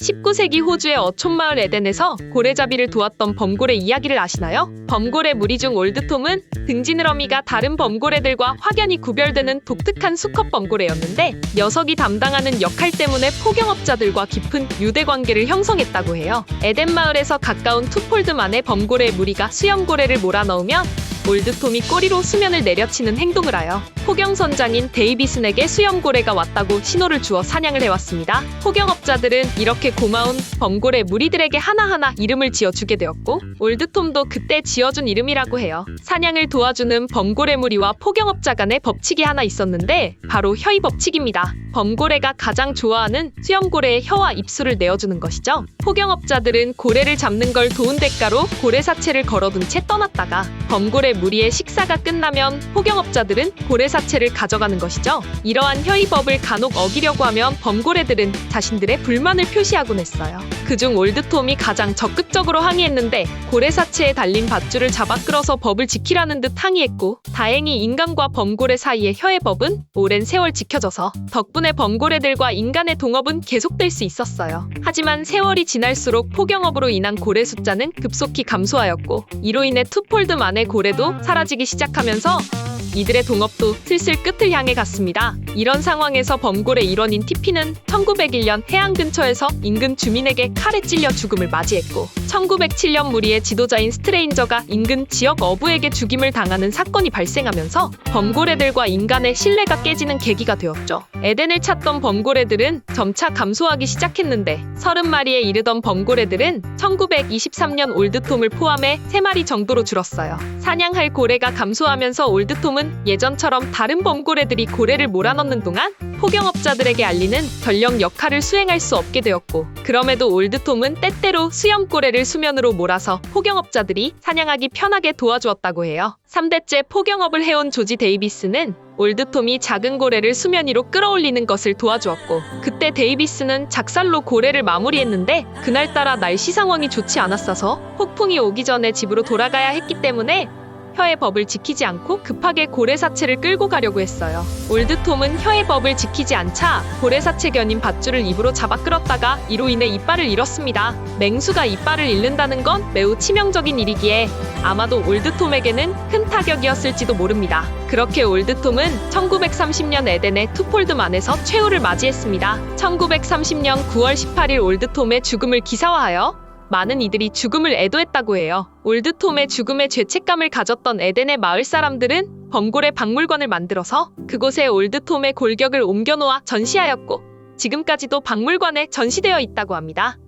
19세기 호주의 어촌마을 에덴에서 고래잡이를 도왔던 범고래 이야기를 아시나요? 범고래 무리 중 올드톰은 등지느러미가 다른 범고래들과 확연히 구별되는 독특한 수컷 범고래였는데 녀석이 담당하는 역할 때문에 포경업자들과 깊은 유대 관계를 형성했다고 해요. 에덴 마을에서 가까운 투폴드만의 범고래 무리가 수염고래를 몰아넣으면 올드톰이 꼬리로 수면을 내려치는 행동을 하여 포경선장인 데이비슨에게 수염고래가 왔다고 신호를 주어 사냥을 해왔습니다. 포경업자들은 이렇게 고마운 범고래 무리들에게 하나하나 이름을 지어주게 되었고 올드톰도 그때 지어준 이름이라고 해요. 사냥을 도와주는 범고래 무리와 포경업자 간의 법칙이 하나 있었는데 바로 혀의 법칙입니다. 범고래가 가장 좋아하는 수염고래의 혀와 입술을 내어주는 것이죠. 포경업자들은 고래를 잡는 걸 도운 대가로 고래 사체를 걸어둔 채 떠났다가 범고래 무리의 식사가 끝나면 포경업자들은 고래 사체를 가져가는 것이죠. 이러한 혀의 법을 간혹 어기려고 하면 범고래들은 자신들의 불만을 표시하곤 했어요. 그중 올드톰이 가장 적극적으로 항의했는데 고래 사체에 달린 밧줄을 잡아 끌어서 법을 지키라는 듯 항의했고 다행히 인간과 범고래 사이의 혀의 법은 오랜 세월 지켜져서 덕분에 범고래들과 인간의 동업은 계속될 수 있었어요. 하지만 세월이 지날수록 포경업으로 인한 고래 숫자는 급속히 감소하였고 이로 인해 투폴드만의 고래도 사라지기 시작하면서 이들의 동업도 슬슬 끝을 향해 갔습니다. 이런 상황에서 범고래 일원인 티피는 1901년 해안 근처에서 인근 주민에게 칼에 찔려 죽음을 맞이했고 1907년 무리의 지도자인 스트레인저가 인근 지역 어부에게 죽임을 당하는 사건이 발생하면서 범고래들과 인간의 신뢰가 깨지는 계기가 되었죠. 에덴을 찾던 범고래들은 점차 감소하기 시작했는데 30마리에 이르던 범고래들은 1923년 올드톰을 포함해 3마리 정도로 줄었어요. 사냥할 고래가 감소하면서 올드톰은 예전처럼 다른 범고래들이 고래를 몰아넣는 동안 포경업자들에게 알리는 전령 역할을 수행할 수 없게 되었고 그럼에도 올드톰은 때때로 수염고래를 수면으로 몰아서 포경업자들이 사냥하기 편하게 도와주었다고 해요. 3대째 포경업을 해온 조지 데이비스는 올드톰이 작은 고래를 수면 위로 끌어올리는 것을 도와주었고 그때 데이비스는 작살로 고래를 마무리했는데 그날따라 날씨 상황이 좋지 않았어서 폭풍이 오기 전에 집으로 돌아가야 했기 때문에 혀의 법을 지키지 않고 급하게 고래 사체를 끌고 가려고 했어요. 올드톰은 혀의 법을 지키지 않자 고래 사체 견인 밧줄을 입으로 잡아 끌었다가 이로 인해 이빨을 잃었습니다. 맹수가 이빨을 잃는다는 건 매우 치명적인 일이기에 아마도 올드톰에게는 큰 타격이었을지도 모릅니다. 그렇게 올드톰은 1930년 에덴의 투폴드만에서 최후를 맞이했습니다. 1930년 9월 18일 올드톰의 죽음을 기사화하여 많은 이들이 죽음을 애도했다고 해요. 올드톰의 죽음에 죄책감을 가졌던 에덴의 마을 사람들은 범고래 박물관을 만들어서 그곳에 올드톰의 골격을 옮겨놓아 전시하였고 지금까지도 박물관에 전시되어 있다고 합니다.